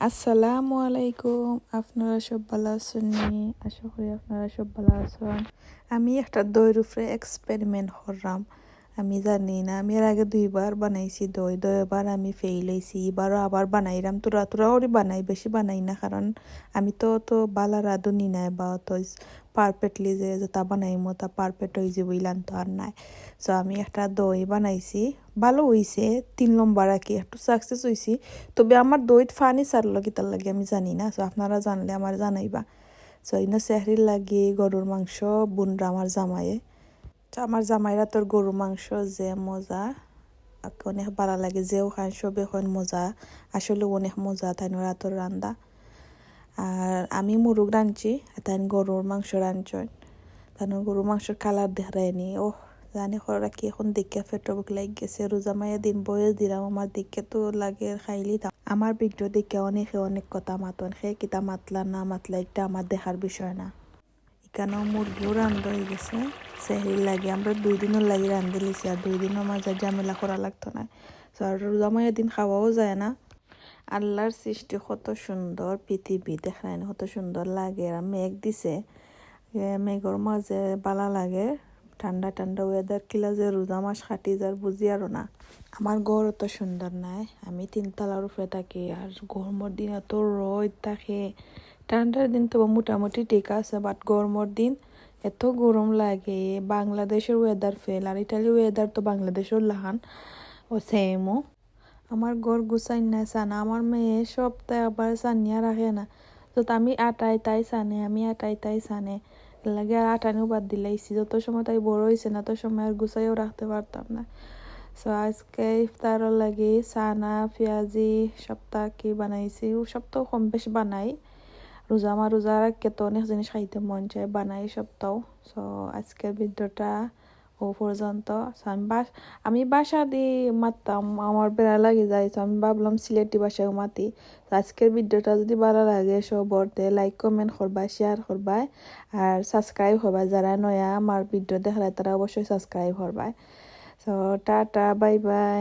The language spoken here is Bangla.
আসসালামু আলাইকুম। আপনারা সব ভালো আছেন? আশা করি আপনারা সব ভালো আছেন। আমি একটা দইয়ের উপরে এক্সপেরিমেন্ট করলাম। আমি জানি না। আমি এর আগে দুইবার বানাইছি দই। দইবার আমি ফেল হয়েছি এবারও আবার বানাইলাম তোরা তোরা ওরই বানাই, বেশি বানাই না। কারণ আমি তো তো বালা রাঁধুনি নাই বা অত পারফেক্টলি যে যেটা বানাইমো তা পারফেক্ট হয়ে যাব ইলান তো আর নাই। সো আমি একটা দই বানাইছি। ভালো হইছে। তিন নম্বর আর কি। একটু সাকসেস হয়েছি তবে আমার দইত ফানি সারলো কি তার লাগে আমি জানি না। সো আপনারা জানলে আমার জানাইবা। সো ইনো সেহরির লাগে গরুর মাংস, বুনরা আমার জামাইয়ে। তো আমার জামাইরা তোর গরু মাংস যে মজা অনেক ভালো লাগে। যেও খান সবে খান মজা, আসলে অনেক মজা, তাই রাতর রান্দা। আর আমি মুরগ রাঁধছি তাই গরুর মাংস রাঁধছেন তাই গরুর মাংসের কালার দেখায়নি ও জানি খরা কি এখন দেখে ফেটো বুক লাগ গেছে রোজা মাইয়া দিন বয়স দিলাম, আমার দেখে তো লাগে খাইলি আমার ভিডিও দেখে অনেকে অনেক কথা মাতন। সে কিতা মাতলা না মাতলা, এটা আমার দেখার বিষয় না। এখানেও মুরগিও রান্ধা হয়ে গেছে? সেহরি লাগে, আমরা দুই দিনও লাগি রান্ধে লিছি আর দুই দিনের মাঝে ঝামেলা করা লাগতো না। তো আর রোজা মাইয়া দিন খাওয়াও যায় না। আল্লাহর সৃষ্টি কত সুন্দর পৃথিবী দেখায় কত সুন্দর লাগে। আর মেঘ দিছে। মেঘর মাঝে বালা লাগে। ঠান্ডা ঠান্ডা ওয়েদার কিলা যে রোজা মাস কাটি যার বুঝি আরও না। আমার ঘর অত সুন্দর নাই। আমি তিনতলার উপরে থাকি আর গরমের দিন এত রোদ থাকে। ঠান্ডার দিন তো মোটামুটি ঠিক আছে বাট গরমের দিন এত গরম লাগে, বাংলাদেশের ওয়েদার ফেল আর ইটালি ওয়েদার তো বাংলাদেশের লাহান, ও সেমও আমার ঘর গুছাই না, সানা, আমার মেয়ে সপ্তাহে আবার সানিয়া রাখে না। তো আমি আটাই তাই সানে, আমি আটাই তাই সানে। লাগে আর আটানিও বাদ দিলাইছি যত সময় তাই বড় হয়েছে না, তত সময় আর গুছাইও রাখতে পারতাম না। সো আজকে ইফতারও লাগে সানা, পেঁয়াজি, সপ্তাহ কি বানাইছি, ও সপ্তাহ কম বেশ বানাই। রোজা আমার রোজা রাখতে তো অনেক জিনিস খাইতে মন চায়, বানাই সপ্তাহ সো আজকের ভিডিওটা ও পর্যন্ত। আমি বাস আমি বাসা দিয়ে মারতাম, আমার বেড়া লাগে যায়। তো আমি ভাবলাম সিলেটি ভাষায় মাতি। তো আজকের ভিডিওটা যদি ভালো লাগে, সবরতে লাইক কমেন্ট করবা শেয়ার করবা। আর সাবস্ক্রাইব করবা, যারা নয়া আমার ভিডিও দেখালে তারা অবশ্যই সাবস্ক্রাইব করবা। So tata bye bye